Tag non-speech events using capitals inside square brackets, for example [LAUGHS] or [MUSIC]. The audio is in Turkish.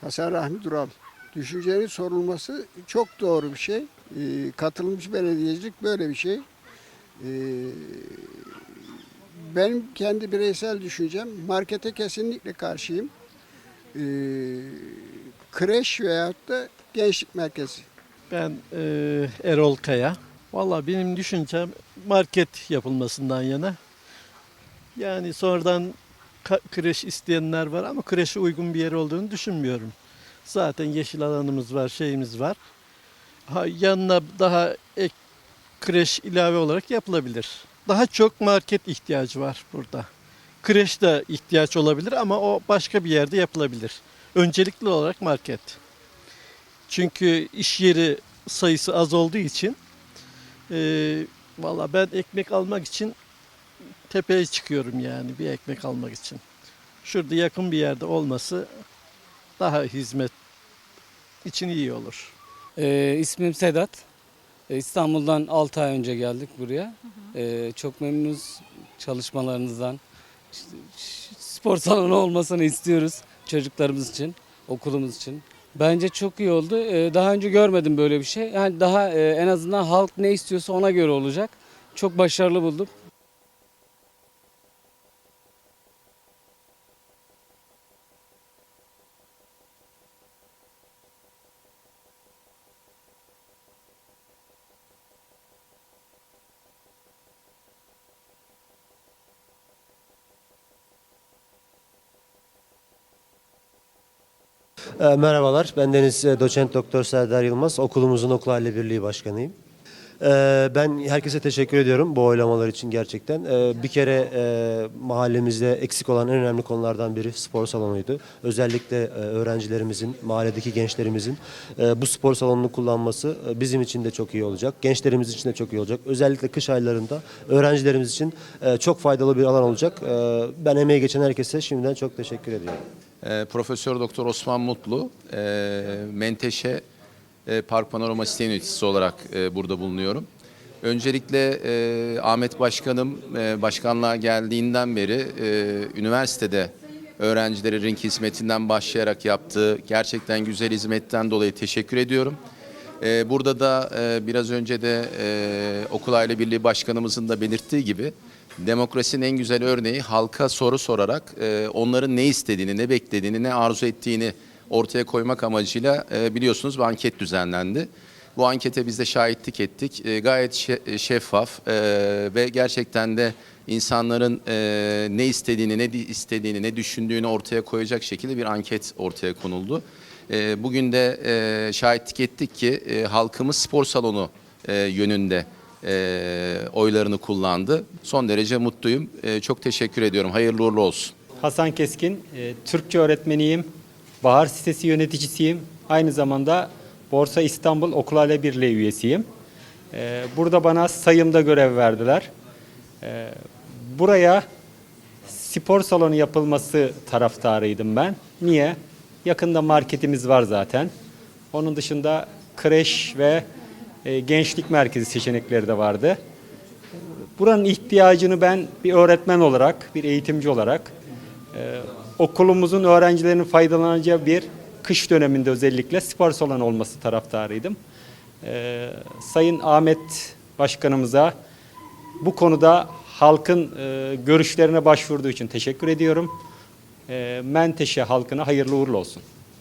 Hasan Rahmi Dural. Düşüncenin sorulması çok doğru bir şey. Ee, katılmış belediyecilik böyle bir şey. Ee, benim kendi bireysel düşüncem markete kesinlikle karşıyım. Ee, kreş veyahut da gençlik merkezi. Ben e, Erol Kaya. Valla benim düşüncem market yapılmasından yana. Yani sonradan kreş isteyenler var ama kreşe uygun bir yer olduğunu düşünmüyorum. Zaten yeşil alanımız var, şeyimiz var. Ha, yanına daha ek kreş ilave olarak yapılabilir. Daha çok market ihtiyacı var burada. Kreş de ihtiyaç olabilir ama o başka bir yerde yapılabilir. Öncelikli olarak market. Çünkü iş yeri sayısı az olduğu için e, valla ben ekmek almak için tepeye çıkıyorum yani bir ekmek almak için. Şurada yakın bir yerde olması daha hizmet için iyi olur. Ee, ismim Sedat. Ee, İstanbul'dan 6 ay önce geldik buraya. Ee, çok memnunuz çalışmalarınızdan. İşte, spor [LAUGHS] salonu olmasını istiyoruz çocuklarımız için, okulumuz için. Bence çok iyi oldu. Ee, daha önce görmedim böyle bir şey. Yani daha e, en azından halk ne istiyorsa ona göre olacak. Çok başarılı buldum. E, Merhabalar, ben Deniz e, Doçent Doktor Serdar Yılmaz, okulumuzun okul aile birliği başkanıyım. E, Ben herkese teşekkür ediyorum bu oylamalar için gerçekten. E, Bir kere e, mahallemizde eksik olan en önemli konulardan biri spor salonuydu. Özellikle e, öğrencilerimizin, mahalledeki gençlerimizin e, bu spor salonunu kullanması e, bizim için de çok iyi olacak. Gençlerimiz için de çok iyi olacak. Özellikle kış aylarında öğrencilerimiz için e, çok faydalı bir alan olacak. E, Ben emeği geçen herkese şimdiden çok teşekkür ediyorum. Ee, Profesör Doktor Osman Mutlu, e, Menteşe e, Park Panorama Site Yöneticisi olarak e, burada bulunuyorum. Öncelikle e, Ahmet Başkanım e, başkanlığa geldiğinden beri e, üniversitede öğrencilere ring hizmetinden başlayarak yaptığı gerçekten güzel hizmetten dolayı teşekkür ediyorum. E, burada da e, biraz önce de e, Okul Birliği Başkanımızın da belirttiği gibi Demokrasinin en güzel örneği halka soru sorarak e, onların ne istediğini, ne beklediğini, ne arzu ettiğini ortaya koymak amacıyla e, biliyorsunuz bir anket düzenlendi. Bu ankete biz de şahitlik ettik. E, gayet şe- şeffaf e, ve gerçekten de insanların e, ne istediğini, ne di- istediğini, ne düşündüğünü ortaya koyacak şekilde bir anket ortaya konuldu. E, bugün de e, şahitlik ettik ki e, halkımız spor salonu e, yönünde e, oylarını kullandı. Son derece mutluyum. E, çok teşekkür ediyorum. Hayırlı uğurlu olsun. Hasan Keskin, e, Türkçe öğretmeniyim. Bahar sitesi yöneticisiyim. Aynı zamanda Borsa İstanbul Okul Aile Birliği üyesiyim. E, burada bana sayımda görev verdiler. E, buraya spor salonu yapılması taraftarıydım ben. Niye? Yakında marketimiz var zaten. Onun dışında kreş ve e, gençlik merkezi seçenekleri de vardı. Buranın ihtiyacını ben bir öğretmen olarak, bir eğitimci olarak e, okulumuzun öğrencilerinin faydalanacağı bir kış döneminde özellikle spor salonu olması taraftarıydım. E, Sayın Ahmet Başkanımıza bu konuda halkın e, görüşlerine başvurduğu için teşekkür ediyorum. E, Menteşe halkına hayırlı uğurlu olsun.